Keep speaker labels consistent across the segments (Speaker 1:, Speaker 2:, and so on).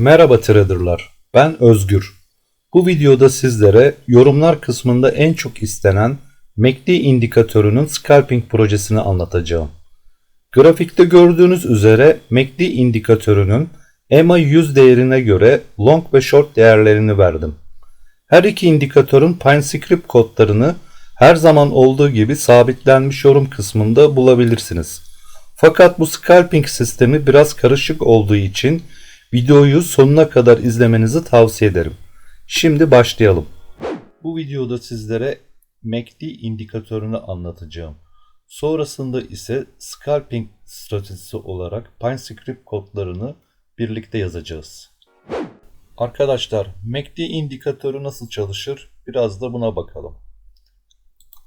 Speaker 1: Merhaba traderlar, ben Özgür. Bu videoda sizlere yorumlar kısmında en çok istenen MACD indikatörünün scalping projesini anlatacağım. Grafikte gördüğünüz üzere MACD indikatörünün EMA 100 değerine göre long ve short değerlerini verdim. Her iki indikatörün PineScript kodlarını her zaman olduğu gibi sabitlenmiş yorum kısmında bulabilirsiniz. Fakat bu scalping sistemi biraz karışık olduğu için videoyu sonuna kadar izlemenizi tavsiye ederim. Şimdi başlayalım. Bu videoda sizlere MACD indikatörünü anlatacağım. Sonrasında ise scalping stratejisi olarak PineScript kodlarını birlikte yazacağız. Arkadaşlar MACD indikatörü nasıl çalışır? Biraz da buna bakalım.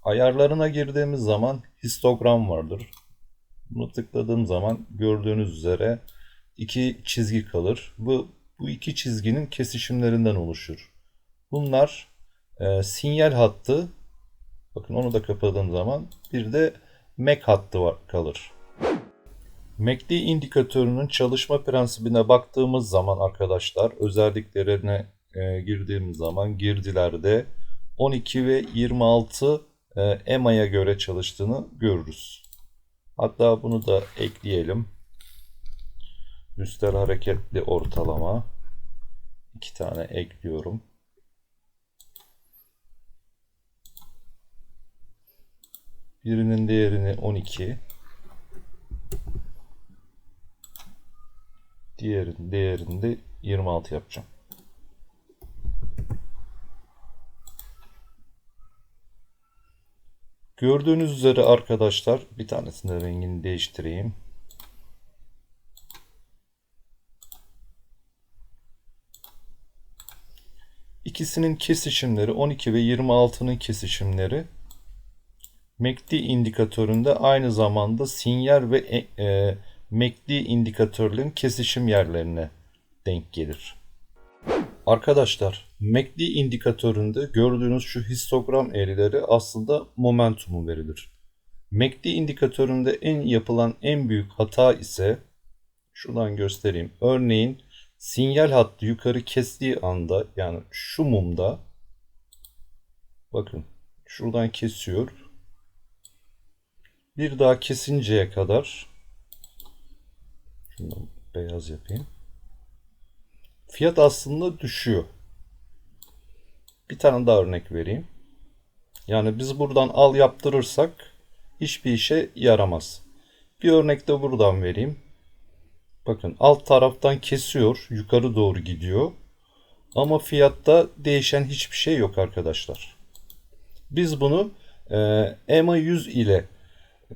Speaker 1: Ayarlarına girdiğimiz zaman histogram vardır. Bunu tıkladığım zaman gördüğünüz üzere iki çizgi kalır. Bu, bu iki çizginin kesişimlerinden oluşur. Bunlar e, sinyal hattı. Bakın onu da kapadığım zaman bir de MAC hattı var, kalır. MACD indikatörünün çalışma prensibine baktığımız zaman arkadaşlar özelliklerine e, girdiğimiz zaman girdilerde 12 ve 26 e, EMA'ya göre çalıştığını görürüz. Hatta bunu da ekleyelim. Üstel hareketli ortalama. iki tane ekliyorum. Birinin değerini 12. Diğerinin değerini de 26 yapacağım. Gördüğünüz üzere arkadaşlar bir tanesinin rengini değiştireyim. İkisinin kesişimleri 12 ve 26'nın kesişimleri MACD indikatöründe aynı zamanda sinyal ve e, e MACD indikatörlerin kesişim yerlerine denk gelir. Arkadaşlar MACD indikatöründe gördüğünüz şu histogram eğrileri aslında momentumu verilir. MACD indikatöründe en yapılan en büyük hata ise şuradan göstereyim. Örneğin sinyal hattı yukarı kestiği anda yani şu mumda bakın şuradan kesiyor. Bir daha kesinceye kadar şundan beyaz yapayım. Fiyat aslında düşüyor. Bir tane daha örnek vereyim. Yani biz buradan al yaptırırsak hiçbir işe yaramaz. Bir örnek de buradan vereyim. Bakın alt taraftan kesiyor. Yukarı doğru gidiyor. Ama fiyatta değişen hiçbir şey yok arkadaşlar. Biz bunu e, EMA 100 ile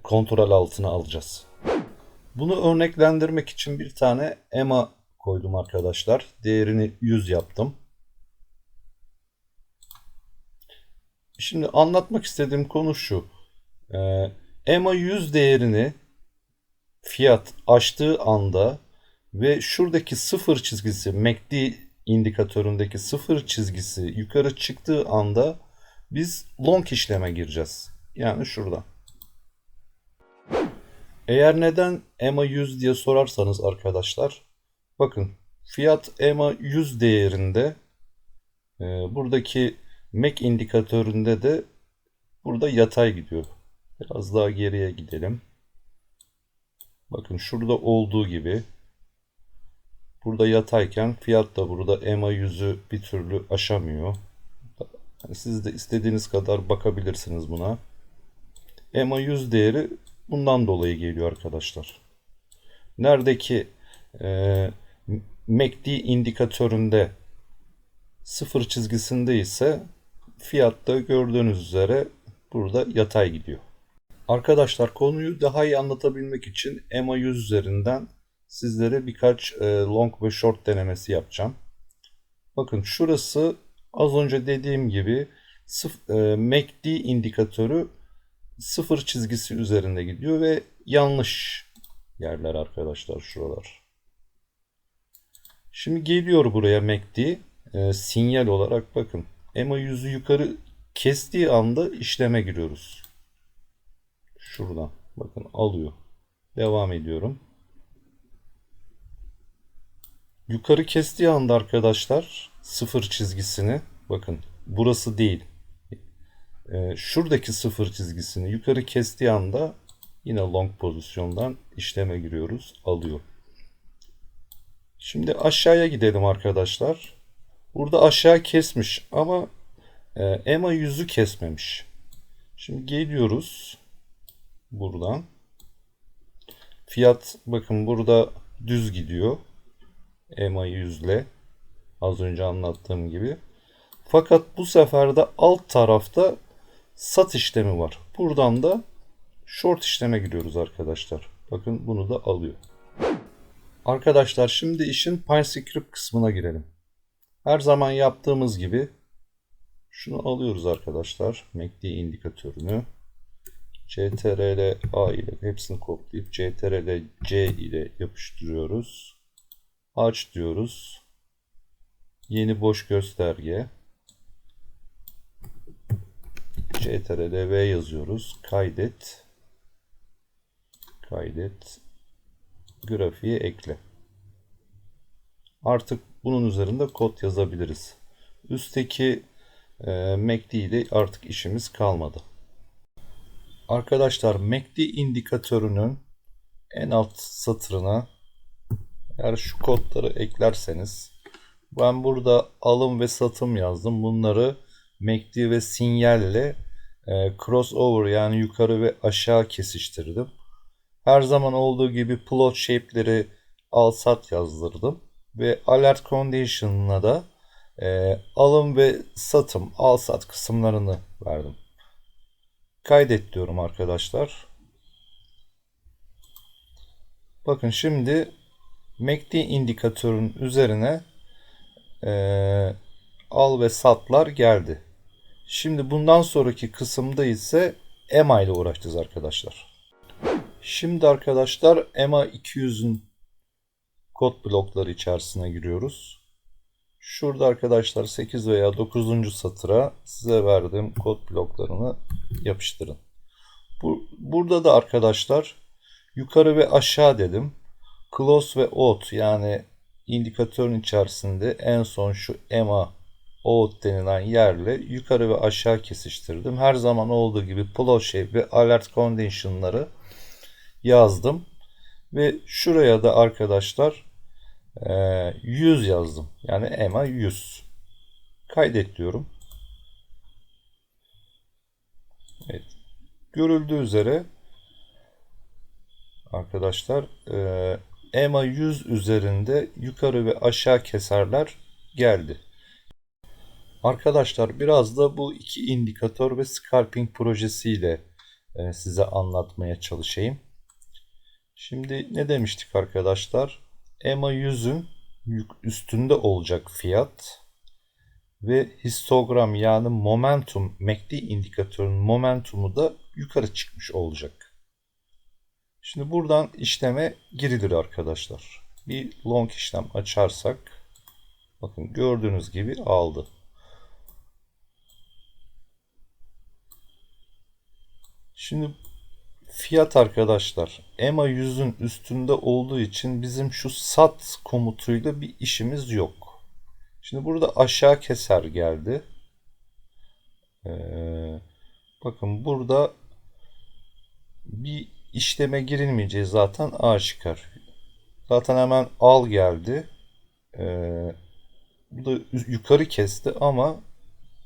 Speaker 1: kontrol altına alacağız. Bunu örneklendirmek için bir tane EMA koydum arkadaşlar. Değerini 100 yaptım. Şimdi anlatmak istediğim konu şu. EMA 100 değerini fiyat açtığı anda ve şuradaki sıfır çizgisi MACD indikatöründeki sıfır çizgisi yukarı çıktığı anda biz long işleme gireceğiz. Yani şurada. Eğer neden EMA 100 diye sorarsanız arkadaşlar bakın fiyat EMA 100 değerinde e, buradaki MAC indikatöründe de burada yatay gidiyor. Biraz daha geriye gidelim. Bakın şurada olduğu gibi burada yatayken fiyat da burada EMA 100'ü bir türlü aşamıyor. Yani siz de istediğiniz kadar bakabilirsiniz buna. EMA 100 değeri bundan dolayı geliyor arkadaşlar. Neredeki e, MACD indikatöründe sıfır çizgisinde ise fiyatta gördüğünüz üzere burada yatay gidiyor. Arkadaşlar konuyu daha iyi anlatabilmek için EMA 100 üzerinden sizlere birkaç e, long ve short denemesi yapacağım. Bakın şurası az önce dediğim gibi e, MACD indikatörü sıfır çizgisi üzerinde gidiyor ve yanlış yerler arkadaşlar şuralar. Şimdi geliyor buraya MACD e, sinyal olarak bakın. EMA yüzü yukarı kestiği anda işleme giriyoruz. Şuradan bakın alıyor. Devam ediyorum. Yukarı kestiği anda arkadaşlar sıfır çizgisini bakın burası değil. Ee, şuradaki sıfır çizgisini yukarı kestiği anda yine long pozisyondan işleme giriyoruz. Alıyor. Şimdi aşağıya gidelim arkadaşlar. Burada aşağı kesmiş ama e, EMA yüzü kesmemiş. Şimdi geliyoruz buradan. Fiyat bakın burada düz gidiyor. EMA yüzle az önce anlattığım gibi. Fakat bu sefer de alt tarafta sat işlemi var. Buradan da short işleme giriyoruz arkadaşlar. Bakın bunu da alıyor. Arkadaşlar şimdi işin PyScript kısmına girelim. Her zaman yaptığımız gibi şunu alıyoruz arkadaşlar. MACD indikatörünü. CTRL A ile hepsini kopyalayıp CTRL C ile yapıştırıyoruz. Aç diyoruz. Yeni boş gösterge. CTRL V yazıyoruz. Kaydet. Kaydet. Grafiğe ekle. Artık bunun üzerinde kod yazabiliriz. Üstteki e, MACD ile artık işimiz kalmadı. Arkadaşlar MACD indikatörünün en alt satırına eğer şu kodları eklerseniz ben burada alım ve satım yazdım. Bunları MACD ve sinyalle e, crossover yani yukarı ve aşağı kesiştirdim. Her zaman olduğu gibi plot shape'leri al sat yazdırdım. Ve alert condition'ına da e, alım ve satım al sat kısımlarını verdim. Kaydet diyorum arkadaşlar. Bakın şimdi MACD indikatörün üzerine e, al ve satlar geldi. Şimdi bundan sonraki kısımda ise EMA ile uğraşacağız arkadaşlar. Şimdi arkadaşlar EMA 200'ün kod blokları içerisine giriyoruz. Şurada arkadaşlar 8 veya 9. satıra size verdiğim kod bloklarını yapıştırın. Bu, burada da arkadaşlar yukarı ve aşağı dedim. Close ve out yani indikatörün içerisinde en son şu EMA out denilen yerle yukarı ve aşağı kesiştirdim. Her zaman olduğu gibi plot shape ve alert condition'ları yazdım. Ve şuraya da arkadaşlar 100 yazdım. Yani EMA 100. Kaydet diyorum. Evet. Görüldüğü üzere arkadaşlar EMA 100 üzerinde yukarı ve aşağı keserler geldi. Arkadaşlar biraz da bu iki indikatör ve scalping projesiyle size anlatmaya çalışayım. Şimdi ne demiştik arkadaşlar? EMA 100'ün üstünde olacak fiyat ve histogram yani momentum MACD indikatörün momentumu da yukarı çıkmış olacak. Şimdi buradan işleme girilir arkadaşlar. Bir long işlem açarsak bakın gördüğünüz gibi aldı. Şimdi fiyat arkadaşlar EMA 100'ün üstünde olduğu için bizim şu sat komutuyla bir işimiz yok. Şimdi burada aşağı keser geldi. Ee, bakın burada bir işleme girilmeyeceği zaten aşikar. Zaten hemen al geldi. Ee, bu da yukarı kesti ama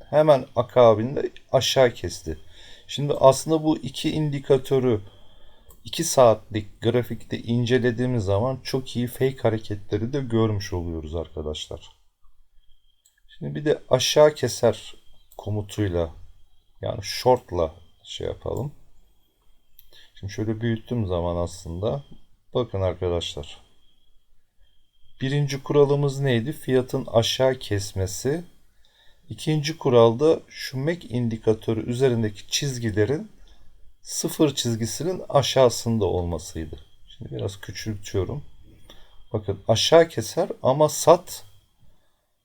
Speaker 1: hemen akabinde aşağı kesti. Şimdi aslında bu iki indikatörü 2 saatlik grafikte incelediğimiz zaman çok iyi fake hareketleri de görmüş oluyoruz arkadaşlar. Şimdi bir de aşağı keser komutuyla yani short'la şey yapalım. Şimdi şöyle büyüttüğüm zaman aslında bakın arkadaşlar. Birinci kuralımız neydi? Fiyatın aşağı kesmesi İkinci kuralda şu MAC indikatörü üzerindeki çizgilerin sıfır çizgisinin aşağısında olmasıydı. Şimdi biraz küçültüyorum. Bakın aşağı keser ama sat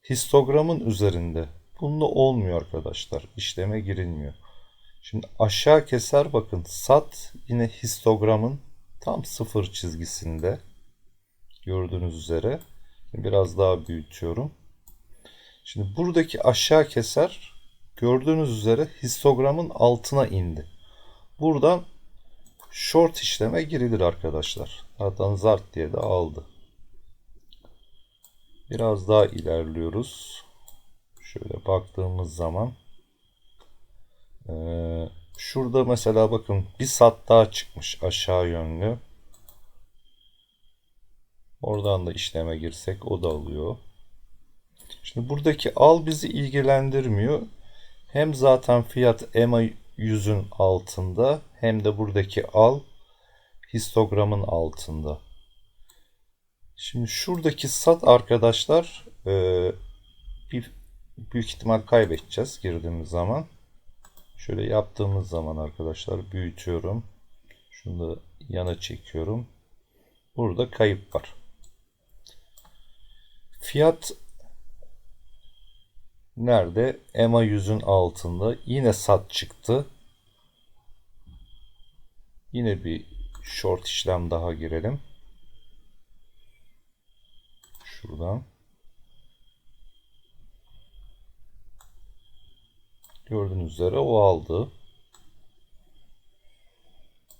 Speaker 1: histogramın üzerinde. Bunda olmuyor arkadaşlar. İşleme girilmiyor. Şimdi aşağı keser bakın sat yine histogramın tam sıfır çizgisinde gördüğünüz üzere. Biraz daha büyütüyorum. Şimdi buradaki aşağı keser gördüğünüz üzere histogramın altına indi. Buradan short işleme girilir arkadaşlar. Zaten zart diye de aldı. Biraz daha ilerliyoruz. Şöyle baktığımız zaman ee, şurada mesela bakın bir sat daha çıkmış aşağı yönlü. Oradan da işleme girsek o da alıyor. Şimdi buradaki al bizi ilgilendirmiyor. Hem zaten fiyat EMA 100'ün altında hem de buradaki al histogramın altında. Şimdi şuradaki sat arkadaşlar e, bir büyük ihtimal kaybedeceğiz girdiğimiz zaman. Şöyle yaptığımız zaman arkadaşlar büyütüyorum. Şunu da yana çekiyorum. Burada kayıp var. Fiyat nerede? EMA 100'ün altında. Yine sat çıktı. Yine bir short işlem daha girelim. Şuradan. Gördüğünüz üzere o aldı.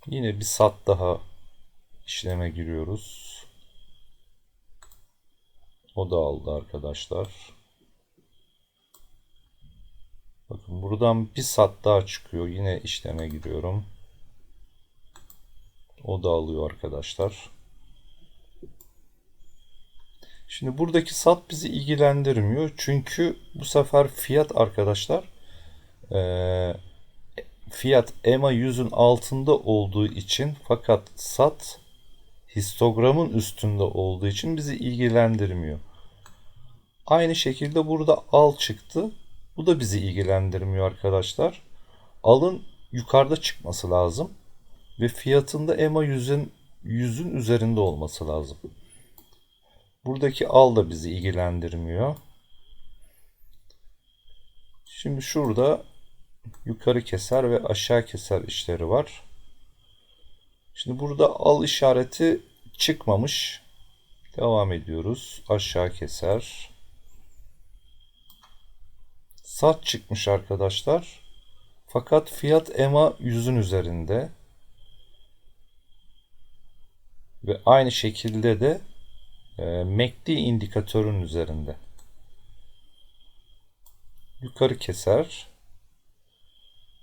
Speaker 1: Yine bir sat daha işleme giriyoruz. O da aldı arkadaşlar. Bakın buradan bir sat daha çıkıyor. Yine işleme giriyorum. O da alıyor arkadaşlar. Şimdi buradaki sat bizi ilgilendirmiyor. Çünkü bu sefer fiyat arkadaşlar e, fiyat EMA 100'ün altında olduğu için fakat sat histogramın üstünde olduğu için bizi ilgilendirmiyor. Aynı şekilde burada al çıktı. Bu da bizi ilgilendirmiyor arkadaşlar. Alın yukarıda çıkması lazım. Ve fiyatında EMA 100'ün 100'ün üzerinde olması lazım. Buradaki al da bizi ilgilendirmiyor. Şimdi şurada yukarı keser ve aşağı keser işleri var. Şimdi burada al işareti çıkmamış. Devam ediyoruz. Aşağı keser. Sat çıkmış arkadaşlar. Fakat fiyat EMA 100'ün üzerinde. Ve aynı şekilde de e, MACD indikatörün üzerinde. Yukarı keser.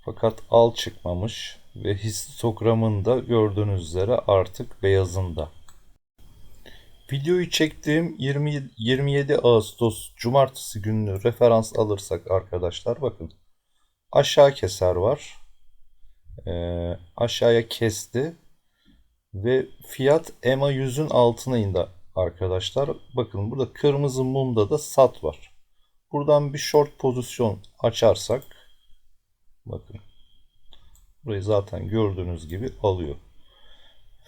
Speaker 1: Fakat al çıkmamış ve histogramın da gördüğünüz üzere artık beyazında. Videoyu çektiğim 20, 27 Ağustos Cumartesi günü referans alırsak arkadaşlar bakın aşağı keser var. Ee, aşağıya kesti ve fiyat EMA 100'ün altına indi arkadaşlar. Bakın burada kırmızı mumda da sat var. Buradan bir short pozisyon açarsak bakın burayı zaten gördüğünüz gibi alıyor.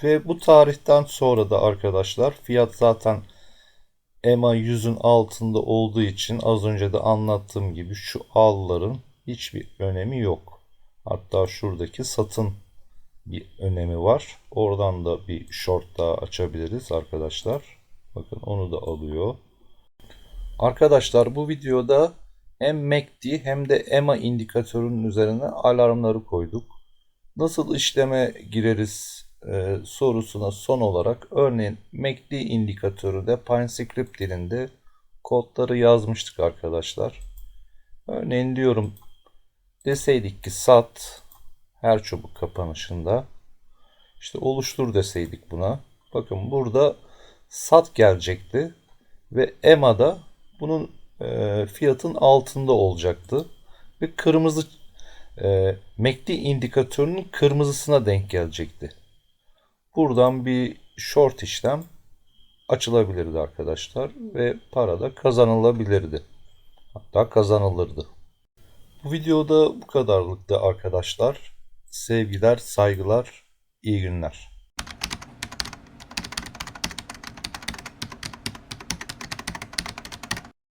Speaker 1: Ve bu tarihten sonra da arkadaşlar fiyat zaten EMA 100'ün altında olduğu için az önce de anlattığım gibi şu alların hiçbir önemi yok. Hatta şuradaki satın bir önemi var. Oradan da bir short daha açabiliriz arkadaşlar. Bakın onu da alıyor. Arkadaşlar bu videoda hem MACD hem de EMA indikatörünün üzerine alarmları koyduk. Nasıl işleme gireriz e, sorusuna son olarak örneğin MACD indikatörü PineScript dilinde kodları yazmıştık arkadaşlar. Örneğin diyorum deseydik ki sat her çubuk kapanışında işte oluştur deseydik buna. Bakın burada sat gelecekti ve EMA'da bunun e, fiyatın altında olacaktı ve kırmızı e, MACD indikatörünün kırmızısına denk gelecekti. Buradan bir short işlem açılabilirdi arkadaşlar ve para da kazanılabilirdi. Hatta kazanılırdı. Bu videoda bu kadarlıktı arkadaşlar. Sevgiler, saygılar, iyi günler.